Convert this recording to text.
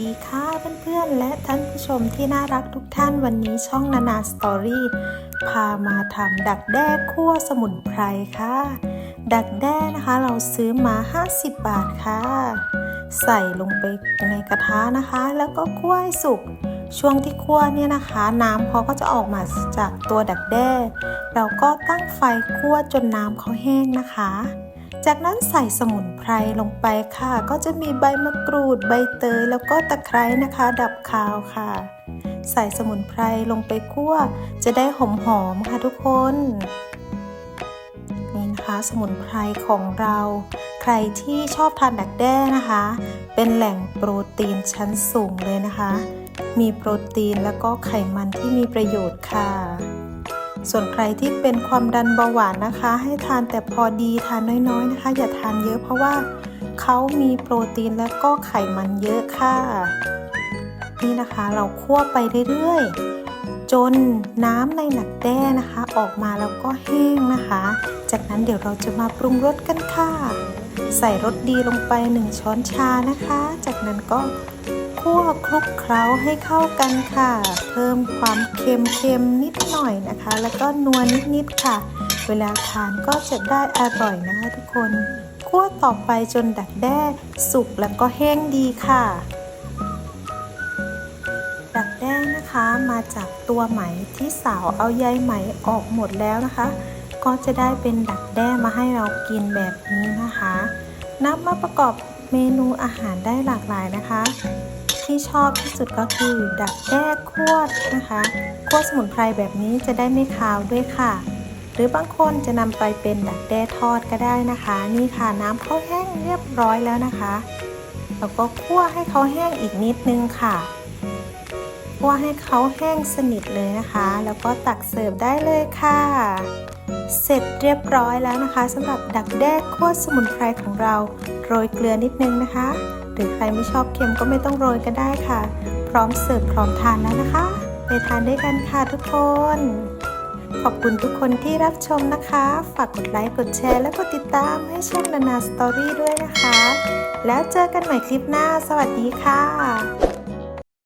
ดีค่ะเพื่อนๆและท่านผู้ชมที่น่ารักทุกท่านวันนี้ช่องนานาสตอรี่พามาทำดักแด้คั่วสมุนไพรค่ะ ดักแด้นะคะเราซื้อมา 50 บาทค่ะ ใส่ลงไปในกระทะนะคะ แล้วก็คั่วให้สุกช่วงที่คั่วเนี่ยนะคะ น้ำเขาก็จะออกมาจากตัวดักแด้ เราก็ตั้งไฟคั่วจนน้ำเขาแห้งนะคะ จากนั้นใส่สมุนไพรลงไปค่ะ ก็จะมีใบมะกรูด ใบเตย แล้วก็ตะไคร้นะคะ ดับคาวค่ะ ใส่สมุนไพรลงไปคั่ว จะได้หอมๆค่ะทุกคน นี่นะคะสมุนไพรของเรา ใครที่ชอบทานดักแด้นะคะ เป็นแหล่งโปรตีนชั้นสูงเลยนะคะ มีโปรตีนแล้วก็ไขมันที่มีประโยชน์ค่ะ ส่วนใครที่เป็นความดันเบาหวานนะคะ ให้ทานแต่พอดีทานน้อยๆนะคะ อย่าทานเยอะเพราะว่าเขามีโปรตีนและก็ไขมันเยอะค่ะ นี่นะคะเราคั่วไปเรื่อยๆ จนน้ำในหนักแด้นะคะ ออกมาแล้วก็แห้งนะคะ จากนั้นเดี๋ยวเราจะมาปรุงรสกันค่ะ ใส่รสดีลงไป 1 ช้อนชานะคะ จากนั้นก็ คั่วคลุกเคล้าให้เข้ากันค่ะ เพิ่มความเค็มๆนิดหน่อยนะคะ แล้วก็นัวนิดๆค่ะ เวลาทานก็จะได้อร่อยนะคะทุกคน คั่วต่อไปจนดักแด้สุกแล้วก็แห้งดีค่ะ ดักแด้นะคะมาจากตัวไหมที่สาวเอาใยไหมออกหมดแล้วนะคะ ก็จะได้เป็นดักแด้มาให้เรากินแบบนี้นะคะนำมาประกอบเมนูอาหารได้หลากหลายนะคะ ที่ชอบที่สุดก็คือ ดักแด้คั่วนะคะคั่วสมุนไพรแบบนี้จะได้ไม่คาวด้วยค่ะ หรือบางคนจะนำไปเป็นดักแด้ทอดก็ได้นะคะ นี่ค่ะน้ำเขาแห้งเรียบร้อยแล้วนะคะแล้วก็คั่วให้เขาแห้งอีกนิดนึงค่ะคั่วให้เขาแห้งสนิทเลยนะคะ แล้วก็ตักเสิร์ฟได้เลยค่ะ เสร็จเรียบร้อยแล้วนะคะสำหรับดักแด้คั่วสมุนไพรของเราโรยเกลือนิดนึงนะคะ หรือใครไม่ชอบเค็มก็ไม่ต้องโรยก็ได้ค่ะ พร้อมเสิร์ฟพร้อมทานแล้วนะคะ ไปทานด้วยกันค่ะทุกคน ขอบคุณทุกคนที่รับชมนะคะ ฝากกดไลค์กดแชร์และกดติดตามให้ช่องนานาสตอรี่ด้วยนะคะ แล้วเจอกันใหม่คลิปหน้า สวัสดีค่ะ